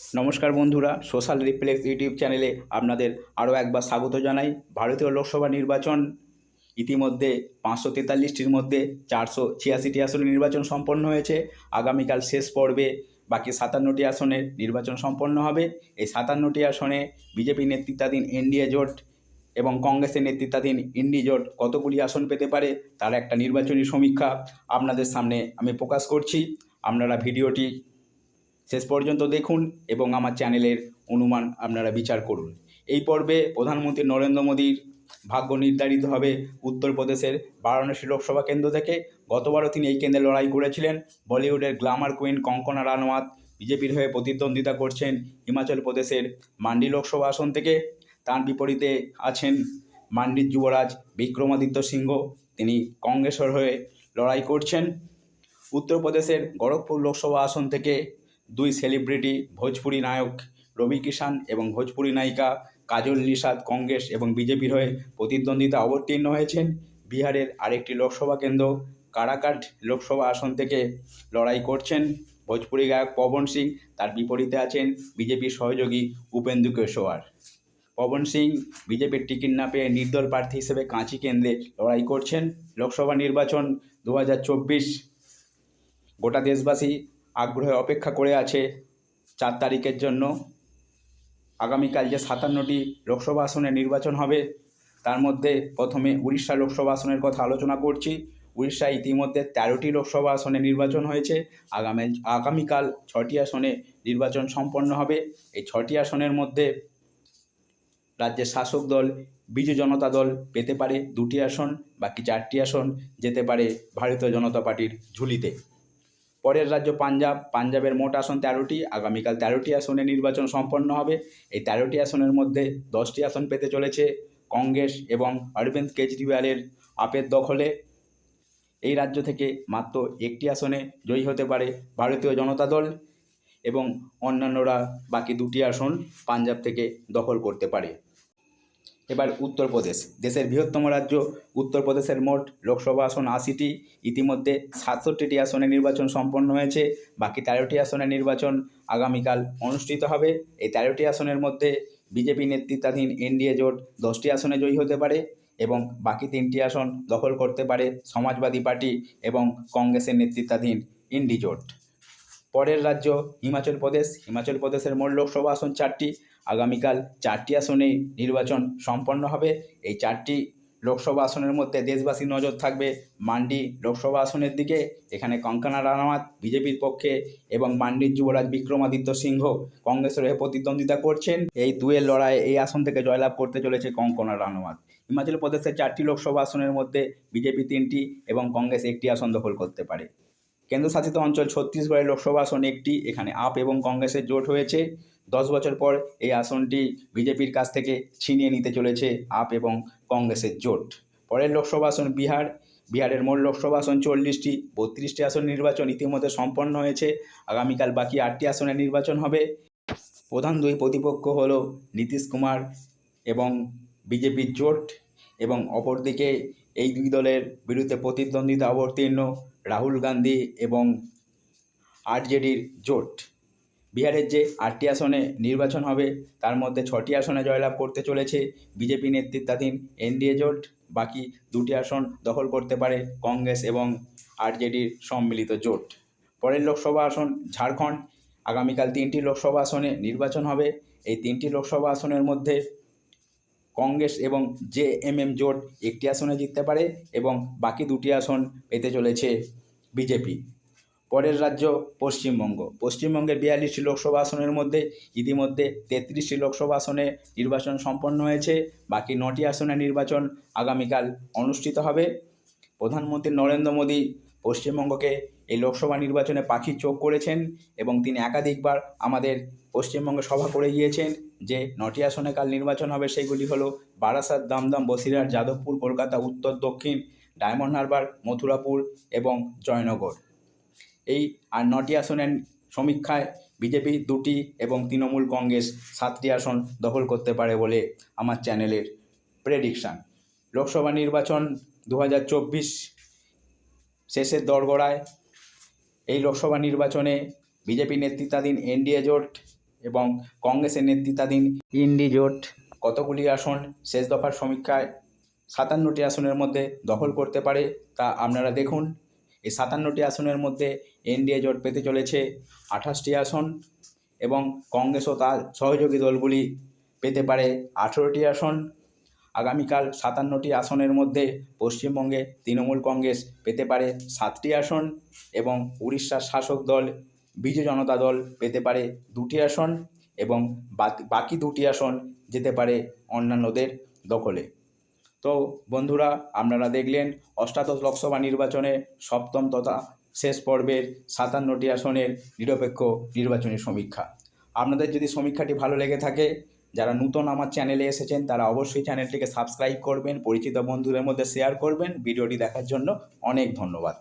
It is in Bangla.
নমস্কার বন্ধুরা, সোশ্যাল রিফ্লেক্স ইউটিউব চ্যানেলে আপনাদের আরও একবার স্বাগত জানাই। ভারতীয় লোকসভা নির্বাচন ইতিমধ্যে পাঁচশো তেতাল্লিশটির মধ্যে চারশো ছিয়াশিটি আসনে নির্বাচন সম্পন্ন হয়েছে। আগামীকাল শেষ পর্বে বাকি সাতান্নটি আসনে নির্বাচন সম্পন্ন হবে। এই সাতান্নটি আসনে বিজেপি নেতৃত্বাধীন এনডিএ জোট এবং কংগ্রেসের নেতৃত্বাধীন ইন্ডি জোট কতগুলি আসন পেতে পারে তার একটা নির্বাচনী সমীক্ষা আপনাদের সামনে আমি প্রকাশ করছি। আপনারা ভিডিওটি শেষ পর্যন্ত দেখুন এবং আমার চ্যানেলের অনুমান আপনারা বিচার করুন। এই পর্বে প্রধানমন্ত্রী নরেন্দ্র মোদীর ভাগ্য নির্ধারিত হবে উত্তরপ্রদেশের বারাণসী লোকসভা কেন্দ্র থেকে। গতবারও তিনি এই কেন্দ্রে লড়াই করেছিলেন। বলিউডের গ্ল্যামার কুইন কঙ্কনা রানওয়াত বিজেপির হয়ে প্রতিদ্বন্দ্বিতা করছেন হিমাচল প্রদেশের মান্ডি লোকসভা আসন থেকে। তার বিপরীতে আছেন মান্ডির যুবরাজ বিক্রমাদিত্য সিংহ। তিনি কংগ্রেসের হয়ে লড়াই করছেন। উত্তরপ্রদেশের গড়কপুর লোকসভা আসন থেকে দুই সেলিব্রিটি, ভোজপুরি নায়ক রবি কিষান এবং ভোজপুরি নায়িকা কাজল নিষাদ কংগ্রেস এবং বিজেপির হয়ে প্রতিদ্বন্দ্বিতা অবতীর্ণ হয়েছেন। বিহারের আরেকটি লোকসভা কেন্দ্র কারাকাট লোকসভা আসন থেকে লড়াই করছেন ভোজপুরি গায়ক পবন সিং। তার বিপরীতে আছেন বিজেপির সহযোগী উপেন্দু কেশোয়ার। পবন সিং বিজেপির টিকিট না পেয়ে নির্দল প্রার্থী হিসেবে কাঁচি কেন্দ্রে লড়াই করছেন। লোকসভা নির্বাচন দু হাজার চব্বিশ গোটা দেশবাসী আগ্রহে অপেক্ষা করে আছে চার তারিখের জন্য। আগামীকাল যে সাতান্নটি লোকসভা আসনে নির্বাচন হবে, তার মধ্যে প্রথমে উড়িষ্যা লোকসভা আসনের কথা আলোচনা করছি। উড়িষ্যায় ইতিমধ্যে তেরোটি লোকসভা আসনে নির্বাচন হয়েছে। আগামী, আগামীকাল ছটি আসনে নির্বাচন সম্পন্ন হবে। এই ছটি আসনের মধ্যে রাজ্যের শাসক দল, বিজু জনতা দল পেতে পারে দুটি আসন, বাকি চারটি আসন যেতে পারে ভারতীয় জনতা পার্টির ঝুলিতে। পরের রাজ্য পাঞ্জাব, পাঞ্জাবের মোট আসন তেরোটি, আগামীকাল তেরোটি আসনে নির্বাচন সম্পন্ন হবে। এই তেরোটি আসনের মধ্যে দশটি আসন পেতে চলেছে কংগ্রেস এবং অরবিন্দ কেজরিওয়ালের আপের দখলে। এই রাজ্য থেকে মাত্র একটি আসনে জয়ী হতে পারে ভারতীয় জনতা দল এবং অন্যান্যরা বাকি দুটি আসন পাঞ্জাব থেকে দখল করতে পারে। এবার উত্তরপ্রদেশ। দেশের বৃহত্তম রাজ্য, উত্তরপ্রদেশের মোট লোকসভা আসন আশিটি। ইতিমধ্যে সাতষট্টিটি আসনে নির্বাচন সম্পন্ন হয়েছে। বাকি তেরোটি আসনের নির্বাচন আগামীকাল অনুষ্ঠিত হবে। এই তেরোটি আসনের মধ্যে বিজেপি নেতৃত্বাধীন এনডিএ জোট দশটি আসনে জয়ী হতে পারে এবং বাকি তিনটি আসন দখল করতে পারে সমাজবাদী পার্টি এবং কংগ্রেসের নেতৃত্বাধীন ইন্ডি জোট। পরের রাজ্য হিমাচল প্রদেশ। হিমাচল প্রদেশের মোট লোকসভা আসন চারটি। আগামীকাল চারটি আসনে নির্বাচন সম্পন্ন হবে। এই চারটি লোকসভা আসনের মধ্যে দেশবাসীর নজর থাকবে মান্ডি লোকসভা আসনের দিকে। এখানে কঙ্কনা রানাওয়াত বিজেপির পক্ষে এবং মান্ডির যুবরাজ বিক্রমাদিত্য সিংহ কংগ্রেসের হয়ে প্রতিদ্বন্দ্বিতা করছেন। এই দুয়ের লড়াইয়ে এই আসন থেকে জয়লাভ করতে চলেছে কঙ্কনা রানাওয়াত। হিমাচল প্রদেশের চারটি লোকসভা আসনের মধ্যে বিজেপি তিনটি এবং কংগ্রেস একটি আসন দখল করতে পারে। কেন্দ্রশাসিত অঞ্চল ছত্তিশগড়ের লোকসভা আসন একটি। এখানে আপ এবং কংগ্রেসের জোট হয়েছে। দশ বছর পর এই আসনটি বিজেপির কাছ থেকে ছিনিয়ে নিতে চলেছে আপ এবং কংগ্রেসের জোট। পরের লোকসভা আসন বিহার। বিহারের মোট লোকসভা আসন চল্লিশটি। বত্রিশটি আসন নির্বাচন ইতিমধ্যে সম্পন্ন হয়েছে। আগামীকাল বাকি আটটি আসনের নির্বাচন হবে। প্রধান দুই প্রতিপক্ষ হল নীতিশ কুমার এবং বিজেপির জোট এবং অপরদিকে এই দুই দলের বিরুদ্ধে প্রতিদ্বন্দ্বিতা অবতীর্ণ রাহুল গান্ধী এবং আরজেডির জোট। বিহারের যে আটটি আসনে নির্বাচন হবে, তার মধ্যে ছটি আসনে জয়লাভ করতে চলেছে বিজেপি নেতৃত্বাধীন এনডিএ জোট। বাকি দুটি আসন দখল করতে পারে কংগ্রেস এবং আরজেডির সম্মিলিত জোট। পরের লোকসভা আসন ঝাড়খণ্ড। আগামীকাল তিনটি লোকসভা আসনে নির্বাচন হবে। এই তিনটি লোকসভা আসনের মধ্যে কংগ্রেস এবং জে এম এম জোট একটি আসনে জিততে পারে এবং বাকি দুটি আসন পেতে চলেছে বিজেপি। পরের রাজ্য পশ্চিমবঙ্গ। পশ্চিমবঙ্গের বিয়াল্লিশটি লোকসভা আসনের মধ্যে ইতিমধ্যে তেত্রিশটি লোকসভা আসনে নির্বাচন সম্পন্ন হয়েছে। বাকি নটি আসনে নির্বাচন আগামীকাল অনুষ্ঠিত হবে। প্রধানমন্ত্রী নরেন্দ্র মোদী পশ্চিমবঙ্গকে এই লোকসভা নির্বাচনে পাখির চোখ করেছেন এবং তিনি একাধিকবার আমাদের পশ্চিমবঙ্গে সভা করে গিয়েছেন যে নটি আসনে কাল নির্বাচন হবে সেগুলি হলো বারাসাত, দমদম, বসিরহাট, যাদবপুর, কলকাতা, উত্তর, দক্ষিণ, ডায়মন্ড হারবার, মথুরাপুর এবং জয়নগর। এই আর নটি আসনের সমীক্ষায় বিজেপি দুটি এবং তৃণমূল কংগ্রেস সাতটি আসন দখল করতে পারে বলে আমার চ্যানেলের প্রেডিকশান। লোকসভা নির্বাচন দু হাজার চব্বিশ শেষের দরগড়ায় এই লোকসভা নির্বাচনে বিজেপি নেতৃত্বাধীন এনডিএ জোট এবং কংগ্রেসের নেতৃত্বাধীন ইন্ডি জোট কতগুলি আসন শেষ দফার সমীক্ষায় সাতান্নটি আসনের মধ্যে দখল করতে পারে তা আপনারা দেখুন। এই সাতান্নটি আসনের মধ্যে এনডিএ জোট পেতে চলেছে আঠাশটি আসন এবং কংগ্রেস ও তার সহযোগী দলগুলি পেতে পারে আঠেরোটি আসন। আগামীকাল সাতান্নটি আসনের মধ্যে পশ্চিমবঙ্গে তৃণমূল কংগ্রেস পেতে পারে সাতটি আসন এবং উড়িষ্যার শাসক দল, বিজু জনতা দল পেতে পারে দুটি আসন এবং বাকি- দুটি আসন যেতে পারে অন্যান্যদের দখলে। তো বন্ধুরা, আপনারা দেখলেন অষ্টাদশ লোকসভা নির্বাচনে সপ্তম তথা শেষ পর্বের সাতান্নটি আসনের নিরপেক্ষ নির্বাচনী সমীক্ষা। আপনাদের যদি সমীক্ষাটি ভালো লেগে থাকে যারা নতুন আমার চ্যানেলে এসেছেন, তারা অবশ্যই চ্যানেলটিকে সাবস্ক্রাইব করবেন, পরিচিত বন্ধুদের মধ্যে শেয়ার করবেন। ভিডিওটি দেখার জন্য অনেক ধন্যবাদ।